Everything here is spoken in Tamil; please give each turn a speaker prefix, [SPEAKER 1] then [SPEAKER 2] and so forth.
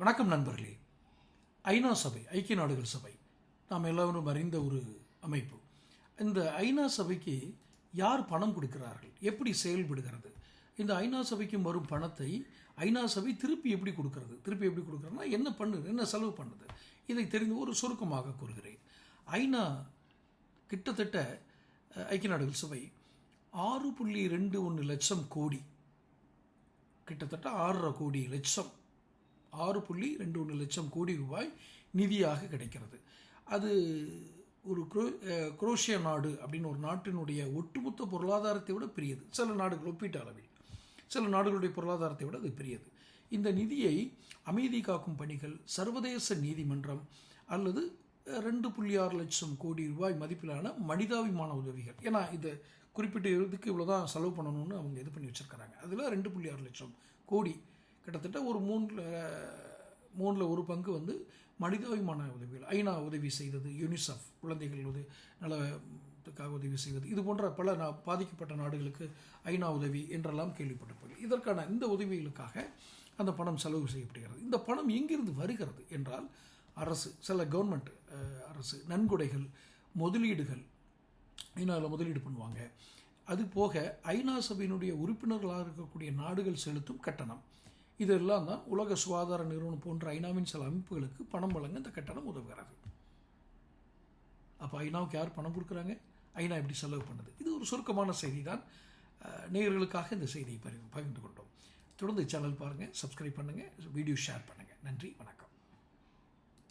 [SPEAKER 1] வணக்கம் நண்பர்களே. ஐநா சபை ஐக்கிய நாடுகள் சபை. நாம் எல்லோரும் அறிந்த ஒரு அமைப்பு. இந்த ஐநா சபைக்கு யார் பணம் கொடுக்கிறார்கள்? எப்படி செயல்படுகிறது? இந்த ஐநா சபைக்கு வரும் பணத்தை ஐநா சபை திருப்பி எப்படி கொடுக்கறது? திருப்பி எப்படி கொடுக்குறதுனா என்ன பண்ணுது என்ன செலவு பண்ணுது? இதை தெரிந்து ஒரு சுருக்கமாக கூறுகிறேன். ஐநா கிட்டத்தட்ட ஐக்கிய நாடுகள் சபை ஆறு புள்ளி ரெண்டு ஒன்று லட்சம் கோடி கிட்டத்தட்ட ஆறரை கோடி லட்சம் ஆறு புள்ளி ரெண்டு ஒன்று லட்சம் கோடி ரூபாய் நிதியாக கிடைக்கிறது. அது ஒரு குரோ குரோஷியா நாடு அப்படின்னு ஒரு நாட்டினுடைய ஒட்டுமொத்த பொருளாதாரத்தை விட பெரியது. சில நாடுகள் ஒப்பீட்டு அளவில். சில நாடுகளுடைய பொருளாதாரத்தை விட அது பெரியது. இந்த நிதியை அமைதி காக்கும் பணிகள் சர்வதேச நீதிமன்றம் அல்லது ரெண்டு புள்ளி ஆறு லட்சம் கோடி ரூபாய் மதிப்பிலான மனிதாபிமான உதவிகள். ஏன்னா இது குறிப்பிட்ட இதுக்கு இவ்வளோ தான் செலவு பண்ணணும்னு அவங்க இது பண்ணி வச்சுருக்கிறாங்க. அதில் ரெண்டு புள்ளி ஆறு லட்சம் கோடி கிட்டத்தட்ட ஒரு மூணில் மூணில் ஒரு பங்கு வந்து மனிதாபிமான உதவிகள் ஐநா உதவி செய்தது யூனிசெஃப் குழந்தைகள் உதவி நலத்துக்காக உதவி செய்வது. இது போன்ற பல நா பாதிக்கப்பட்ட நாடுகளுக்கு ஐநா உதவி என்றெல்லாம் கேள்விப்பட்டிருப்பீர்கள். இதற்கான இந்த உதவிகளுக்காக அந்த பணம் செலவு செய்யப்படுகிறது. இந்த பணம் எங்கிருந்து வருகிறது என்றால் அரசு சில கவர்மெண்ட் அரசு நன்கொடைகள் முதலீடுகள் ஐநாவில் முதலீடு பண்ணுவாங்க. அது போக ஐநா சபையினுடைய உறுப்பினர்களாக இருக்கக்கூடிய நாடுகள் செலுத்தும் கட்டணம். இதெல்லாம் தான் உலக சுகாதார நிறுவனம் போன்ற ஐநாவின் சில அமைப்புகளுக்கு பணம் வழங்க இந்த கட்டணம் உதவுகிறது. அப்போ ஐநாவுக்கு யார் பணம் கொடுக்குறாங்க? ஐநா எப்படி செலவு பண்ணுது? இது ஒரு சுருக்கமான செய்தி தான் நேயர்களுக்காக இந்த செய்தியை பகிர்ந்து கொண்டோம். தொடர்ந்து சேனல் பாருங்கள் சப்ஸ்கிரைப் பண்ணுங்கள் வீடியோ ஷேர் பண்ணுங்கள் நன்றி வணக்கம்.